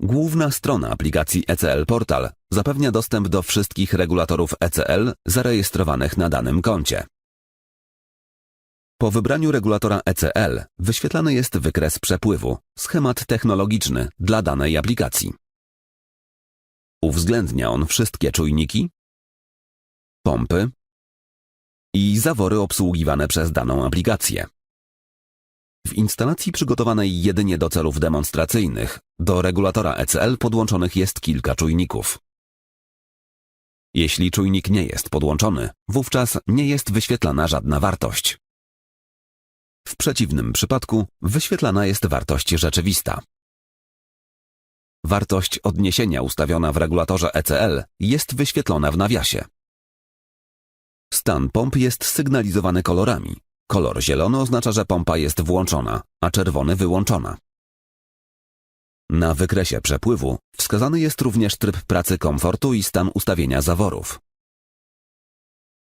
Główna strona aplikacji ECL Portal zapewnia dostęp do wszystkich regulatorów ECL zarejestrowanych na danym koncie. Po wybraniu regulatora ECL wyświetlany jest wykres przepływu, schemat technologiczny dla danej aplikacji. Uwzględnia on wszystkie czujniki, pompy i zawory obsługiwane przez daną aplikację. W instalacji przygotowanej jedynie do celów demonstracyjnych do regulatora ECL podłączonych jest kilka czujników. Jeśli czujnik nie jest podłączony, wówczas nie jest wyświetlana żadna wartość. W przeciwnym przypadku wyświetlana jest wartość rzeczywista. Wartość odniesienia ustawiona w regulatorze ECL jest wyświetlona w nawiasie. Stan pomp jest sygnalizowany kolorami. Kolor zielony oznacza, że pompa jest włączona, a czerwony wyłączona. Na wykresie przepływu wskazany jest również tryb pracy komfortu i stan ustawienia zaworów.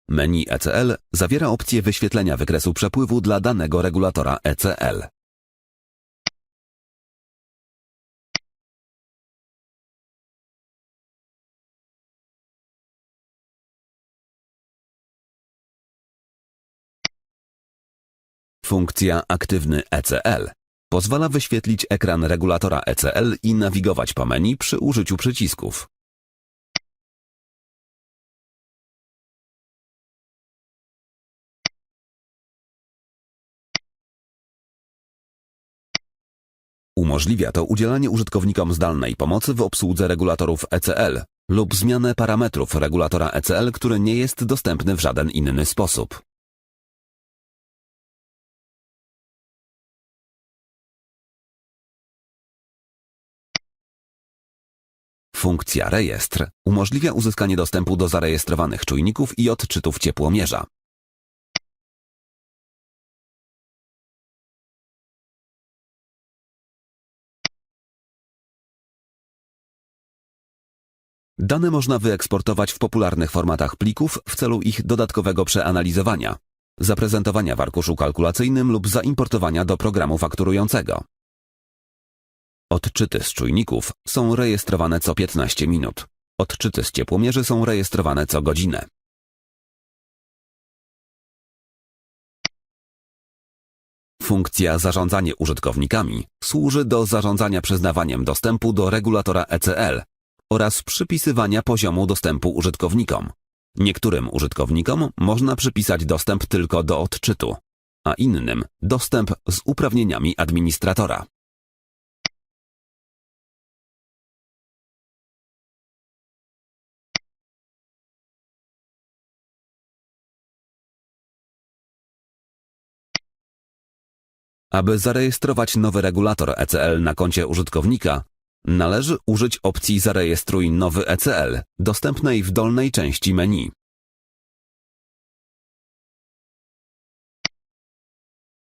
Menu ECL zawiera opcję wyświetlenia wykresu przepływu dla danego regulatora ECL. Funkcja Aktywny ECL pozwala wyświetlić ekran regulatora ECL i nawigować po menu przy użyciu przycisków. Umożliwia to udzielanie użytkownikom zdalnej pomocy w obsłudze regulatorów ECL lub zmianę parametrów regulatora ECL, który nie jest dostępny w żaden inny sposób. Funkcja Rejestr umożliwia uzyskanie dostępu do zarejestrowanych czujników i odczytów ciepłomierza. Dane można wyeksportować w popularnych formatach plików w celu ich dodatkowego przeanalizowania, zaprezentowania w arkuszu kalkulacyjnym lub zaimportowania do programu fakturującego. Odczyty z czujników są rejestrowane co 15 minut. Odczyty z ciepłomierzy są rejestrowane co godzinę. Funkcja Zarządzanie użytkownikami służy do zarządzania przyznawaniem dostępu do regulatora ECL oraz przypisywania poziomu dostępu użytkownikom. Niektórym użytkownikom można przypisać dostęp tylko do odczytu, a innym dostęp z uprawnieniami administratora. Aby zarejestrować nowy regulator ECL na koncie użytkownika, należy użyć opcji Zarejestruj nowy ECL, dostępnej w dolnej części menu.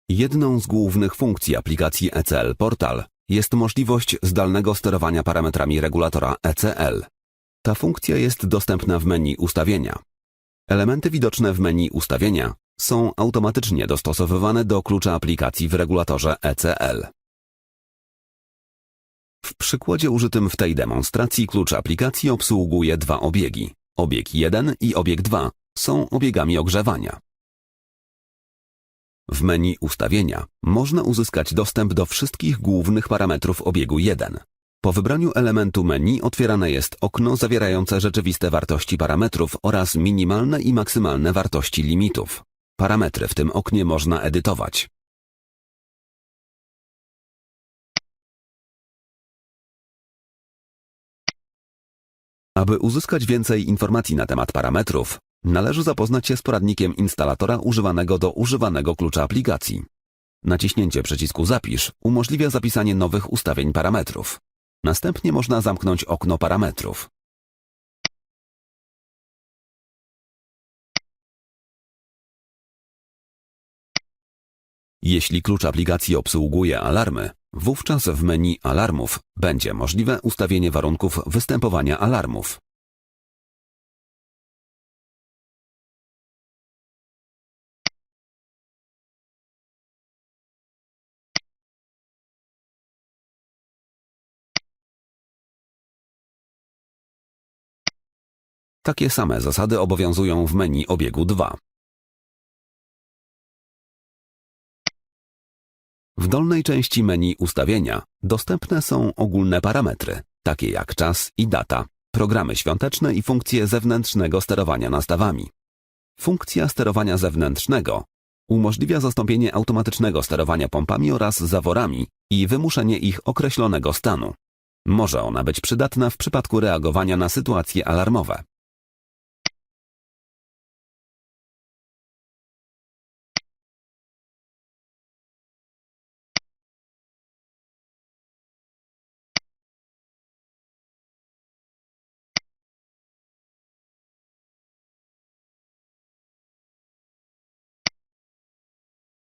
Jedną z głównych funkcji aplikacji ECL Portal jest możliwość zdalnego sterowania parametrami regulatora ECL. Ta funkcja jest dostępna w menu Ustawienia. Elementy widoczne w menu Ustawienia są automatycznie dostosowywane do klucza aplikacji w regulatorze ECL. W przykładzie użytym w tej demonstracji klucz aplikacji obsługuje dwa obiegi. Obieg 1 i obieg 2 są obiegami ogrzewania. W menu Ustawienia można uzyskać dostęp do wszystkich głównych parametrów obiegu 1. Po wybraniu elementu menu otwierane jest okno zawierające rzeczywiste wartości parametrów oraz minimalne i maksymalne wartości limitów. Parametry w tym oknie można edytować. Aby uzyskać więcej informacji na temat parametrów, należy zapoznać się z poradnikiem instalatora używanego do używanego klucza aplikacji. Naciśnięcie przycisku Zapisz umożliwia zapisanie nowych ustawień parametrów. Następnie można zamknąć okno parametrów. Jeśli klucz aplikacji obsługuje alarmy, wówczas w menu alarmów będzie możliwe ustawienie warunków występowania alarmów. Takie same zasady obowiązują w menu obiegu 2. W dolnej części menu ustawienia dostępne są ogólne parametry, takie jak czas i data, programy świąteczne i funkcje zewnętrznego sterowania nastawami. Funkcja sterowania zewnętrznego umożliwia zastąpienie automatycznego sterowania pompami oraz zaworami i wymuszenie ich określonego stanu. Może ona być przydatna w przypadku reagowania na sytuacje alarmowe.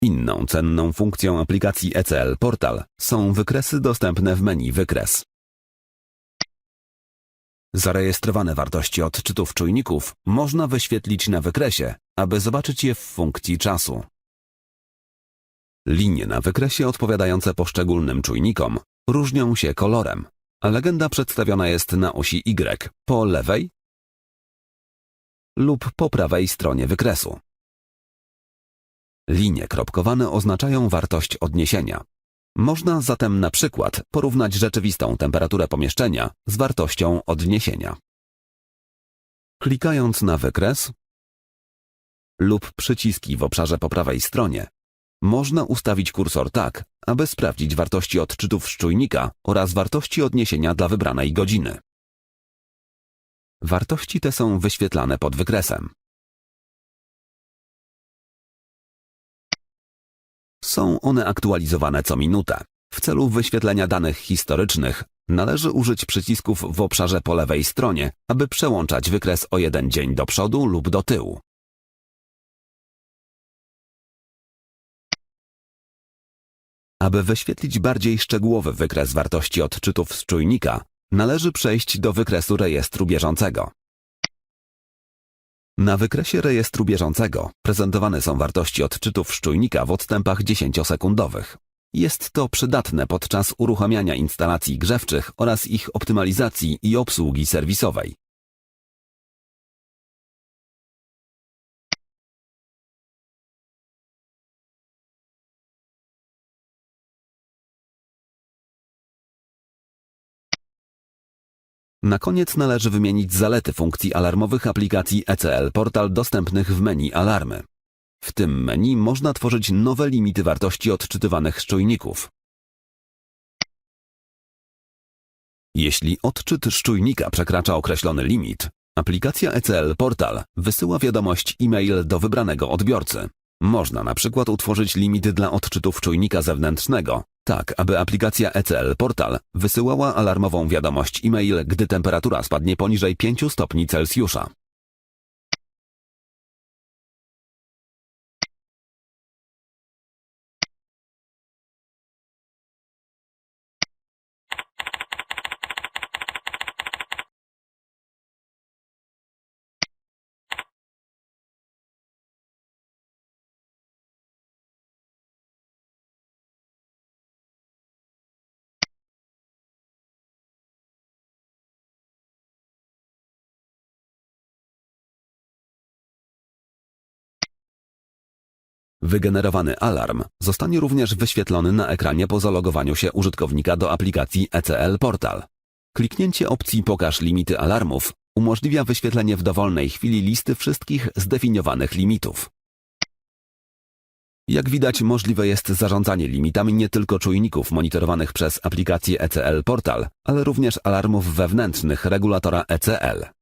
Inną cenną funkcją aplikacji ECL Portal są wykresy dostępne w menu Wykres. Zarejestrowane wartości odczytów czujników można wyświetlić na wykresie, aby zobaczyć je w funkcji czasu. Linie na wykresie odpowiadające poszczególnym czujnikom różnią się kolorem, a legenda przedstawiona jest na osi Y po lewej lub po prawej stronie wykresu. Linie kropkowane oznaczają wartość odniesienia. Można zatem na przykład porównać rzeczywistą temperaturę pomieszczenia z wartością odniesienia. Klikając na wykres lub przyciski w obszarze po prawej stronie, można ustawić kursor tak, aby sprawdzić wartości odczytów z czujnika oraz wartości odniesienia dla wybranej godziny. Wartości te są wyświetlane pod wykresem. Są one aktualizowane co minutę. W celu wyświetlenia danych historycznych należy użyć przycisków w obszarze po lewej stronie, aby przełączać wykres o jeden dzień do przodu lub do tyłu. Aby wyświetlić bardziej szczegółowy wykres wartości odczytów z czujnika, należy przejść do wykresu rejestru bieżącego. Na wykresie rejestru bieżącego prezentowane są wartości odczytów z czujnika w odstępach 10-sekundowych. Jest to przydatne podczas uruchamiania instalacji grzewczych oraz ich optymalizacji i obsługi serwisowej. Na koniec należy wymienić zalety funkcji alarmowych aplikacji ECL Portal dostępnych w menu Alarmy. W tym menu można tworzyć nowe limity wartości odczytywanych z czujników. Jeśli odczyt z czujnika przekracza określony limit, aplikacja ECL Portal wysyła wiadomość e-mail do wybranego odbiorcy. Można na przykład utworzyć limit dla odczytów czujnika zewnętrznego, tak aby aplikacja ECL Portal wysyłała alarmową wiadomość e-mail, gdy temperatura spadnie poniżej 5 stopni Celsjusza. Wygenerowany alarm zostanie również wyświetlony na ekranie po zalogowaniu się użytkownika do aplikacji ECL Portal. Kliknięcie opcji Pokaż limity alarmów umożliwia wyświetlenie w dowolnej chwili listy wszystkich zdefiniowanych limitów. Jak widać, możliwe jest zarządzanie limitami nie tylko czujników monitorowanych przez aplikację ECL Portal, ale również alarmów wewnętrznych regulatora ECL.